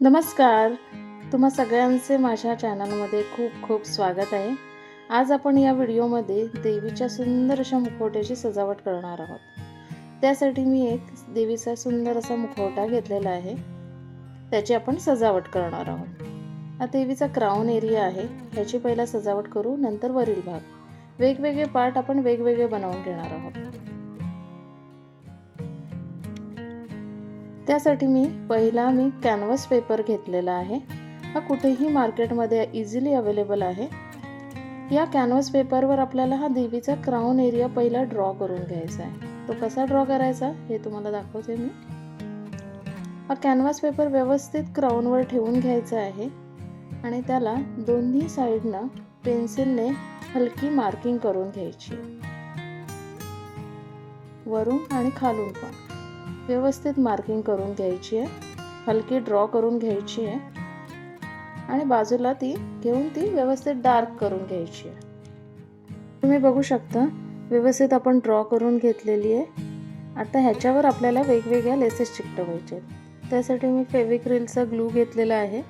नमस्कार. तुम्हा सगळ्यांचे माझ्या चॅनलमध्ये खूप खूप स्वागत आहे. आज आपण या व्हिडिओमध्ये देवीच्या सुंदर अशा मुखवट्याची सजावट करणार आहोत. त्यासाठी मी एक देवीचा सुंदर असा मुखवटा घेतलेला आहे. त्याची आपण सजावट करणार आहोत. हा देवीचा क्राऊन एरिया आहे. ह्याची पहिला सजावट करू नंतर वरील भाग. वेगवेगळे पार्ट आपण वेगवेगळे बनवून घेणार आहोत. त्यासाठी मी पहिला मी कॅनव्हास पेपर घेतलेला आहे. हा कुठेही मार्केटमध्ये इझिली अवेलेबल आहे. या कॅनव्हास पेपरवर आपल्याला हा देवीचा क्राऊन एरिया पहिला ड्रॉ करून घ्यायचा आहे. तो कसा ड्रॉ करायचा हे तुम्हाला दाखवते मी. हा कॅनव्हास पेपर व्यवस्थित क्राऊनवर ठेवून घ्यायचा आहे आणि त्याला दोन्ही साईडनं पेन्सिलने हलकी मार्किंग करून घ्यायची. वरून आणि खालून पण. व्यवस्थित मार्किंग करून घ्यायची आहे. हलकी ड्रॉ करून घ्यायची आहे. आणि बाजूला ती घेऊन ती व्यवस्थित डार्क करून घ्यायची आहे. तुम्ही बघू शकता व्यवस्थित आपण ड्रॉ करून घेतलेली आहे. आता ह्याच्यावर आपल्याला वेगवेगळ्या लेसेस चिकटवायचे आहेत. त्यासाठी मी फेविक्रिलचा ग्लू घेतलेला आहे.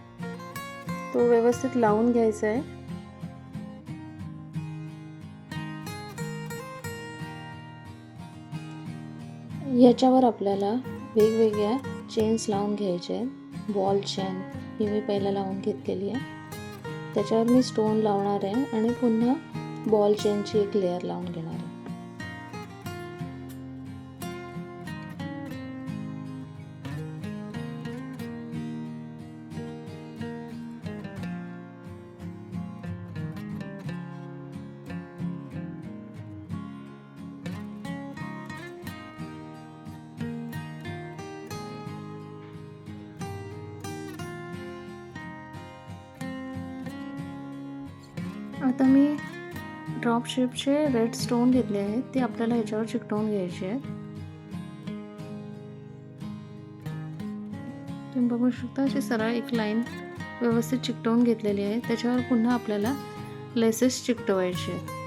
तो व्यवस्थित लावून घ्यायचा आहे. याच्यावर आपल्याला वेगवेगळ्या चेन्स लावून घ्यायचे. आहेत बॉल चेन ही मी पहिला लावून घेतलेली आहे. त्याच्यावर मी स्टोन लावणार आहे आणि पुन्हा बॉल चेनची एक लेअर लावून घेणार आहे. आता मी ड्रॉप शेपचे रेड स्टोन घेतले आहेत. ते आपल्याला ह्याच्यावर चिकटवून घ्यायचे आहेत. तुम्ही बघू शकता अशी सरळ एक लाईन व्यवस्थित चिकटवून घेतलेली आहे. त्याच्यावर पुन्हा आपल्याला लेसेस चिकटवायचे आहेत.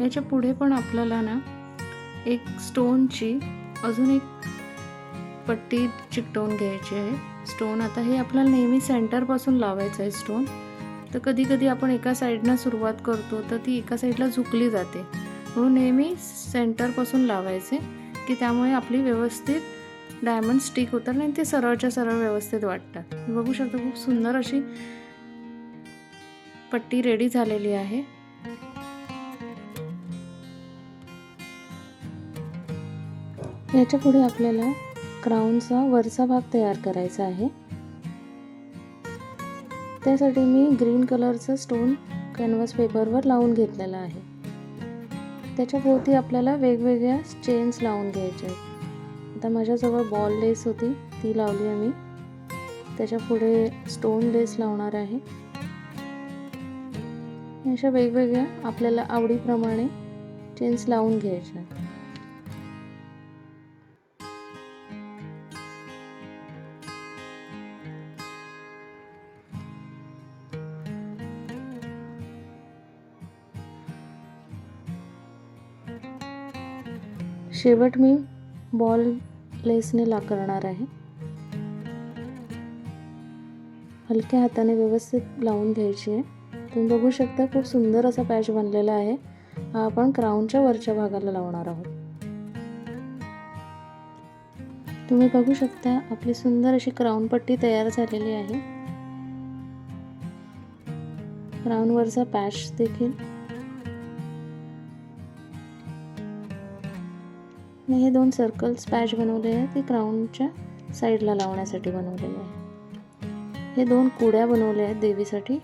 याच्यापुढे पण आपल्याला ना एक स्टोनची अजून एक पट्टी चिकटवून घ्यायची आहे. स्टोन आता हे आपल्याला नेहमी सेंटरपासून लावायचं आहे स्टोन तर कधी कधी आपण एका साईडनं सुरुवात करतो तर ती एका साईडला झुकली जाते. म्हणून नेहमी सेंटरपासून लावायचे की त्यामुळे आपली व्यवस्थित डायमंड स्टिक होतात आणि ते सरळच्या सरळ व्यवस्थित वाटतात. बघू शकता खूप सुंदर अशी पट्टी रेडी झालेली आहे. याच्यापुढे आपल्याला क्राऊनचा वरचा भाग तयार करायचा आहे. त्यासाठी मी ग्रीन कलरचं स्टोन कॅनव्हास पेपरवर लावून घेतलेला आहे. त्याच्या भोवती आपल्याला वेगवेगळ्या चेन्स लावून घ्यायच्या आहेत. आता माझ्याजवळ बॉल लेस होती ती लावली आहे मी त्याच्या पुढे स्टोन लेस लावणार आहे. अशा वेगवेगळ्या आपल्याला आवडीप्रमाणे चेन्स लावून घ्यायच्या शेवट मी बॉल लेसने ला करणार आहे. हलक्या हाताने व्यवस्थित लावून घ्यायची आहे. तुम्ही बघू शकता खूप सुंदर असा पॅच बनलेला आहे. हा आपण क्राऊनच्या वरच्या भागाला लावणार आहोत. तुम्ही बघू शकता आपली सुंदर अशी क्राऊन पट्टी तयार झालेली आहे. क्राऊनवरचा पॅच देखील हे दोन सर्कल्स पॅच बनवले आहे ते क्राऊनच्या साईडला लावण्यासाठी बनवलेले आहे हे दोन कुड्या बनवल्या आहेत देवीसाठी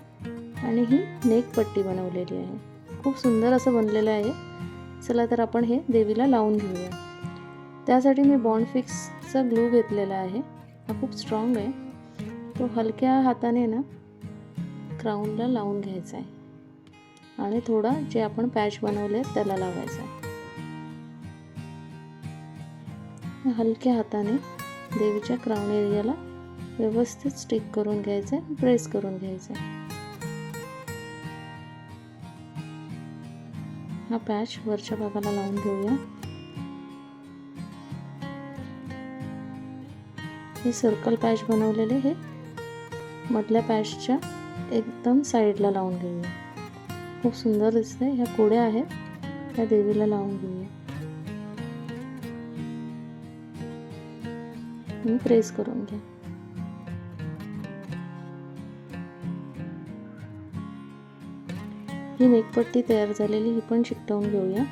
आणि ही नेक पट्टी बनवलेली आहे. खूप सुंदर असं बनलेलं आहे. चला तर आपण हे देवीला लावून घेऊया. त्यासाठी मी बॉन्ड फिक्सचा ग्लू घेतलेला आहे. हा खूप स्ट्रॉंग आहे. तो हलक्या हाताने ना क्राऊनला लावून घ्यायचा आहे. आणि थोडा जे आपण पॅच बनवले त्याला लावायचा आहे. हलक्या हाताने देवीच्या क्राऊन एरियाला व्यवस्थित स्टिक करून घ्यायचं आहे प्रेस करून घ्यायचं आहे हा पॅच वरच्या भागाला लावून घेऊया. हे सर्कल पॅच बनवलेले हे मधल्या पॅचच्या एकदम साईडला लावून घेऊया. खूप सुंदर दिसते ह्या कुड्या आहेत त्या देवीला लावून घेऊया. आणि प्रेस करून घ्या. ही नेकपट्टी तयार झालेली ही पण चिकटवून घेऊया.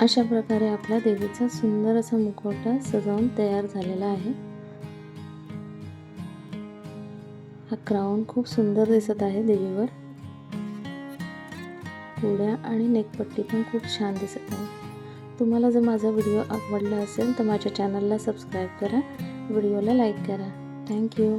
अशा प्रकारे आपला देवीचा सुंदर असा मुखवटा सजावून तयार झालेला आहे. हा क्राऊन खूप सुंदर दिसत आहे देवीवर. कुड्या आणि नेकपट्टी पण खूप छान दिसत आहे. तुम्हाला जर माझा व्हिडिओ आवडला असेल तर माझ्या चॅनलला सबस्क्राईब करा व्हिडिओला लाईक करा. थँक्यू